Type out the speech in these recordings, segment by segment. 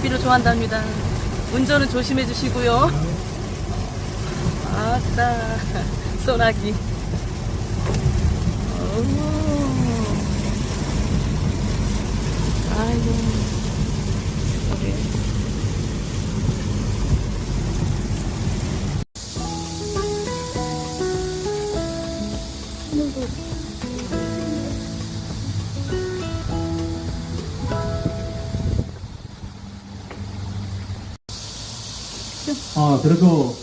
비를 좋아한답니다. 운전은 조심해 주시고요. 아따, 소나기. 오. 아이고. 아, 그래도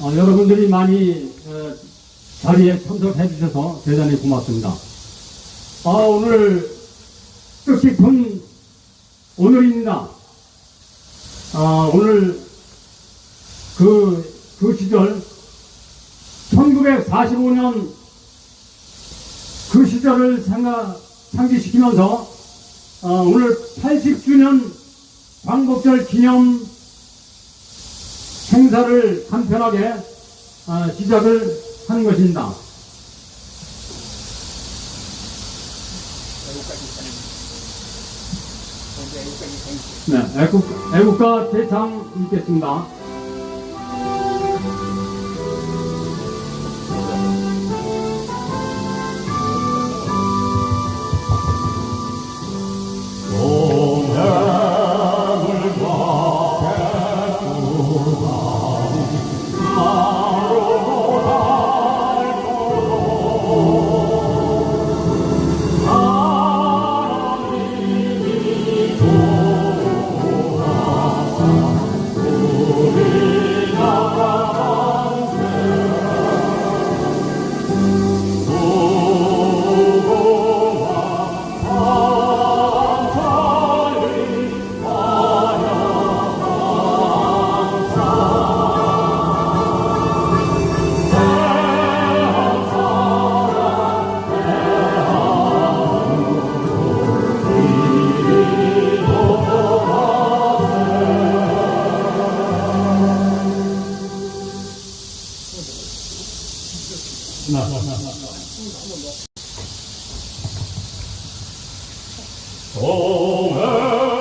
어, 여러분들이 많이 어, 자리에 참석해 주셔서 대단히 고맙습니다. 아, 오늘 뜻깊은 오늘입니다. 아, 오늘 그, 그 시절 1945년 그 시절을 생각, 상기시키면서 어, 오늘 80주년 광복절 기념 행사를 간편하게 아, 시작을 하는 것입니다. 네, 애국, 애국가 대상 읽겠습니다. 하나.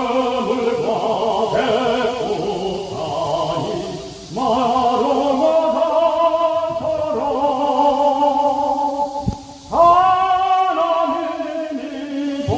동해물과 하나님이 보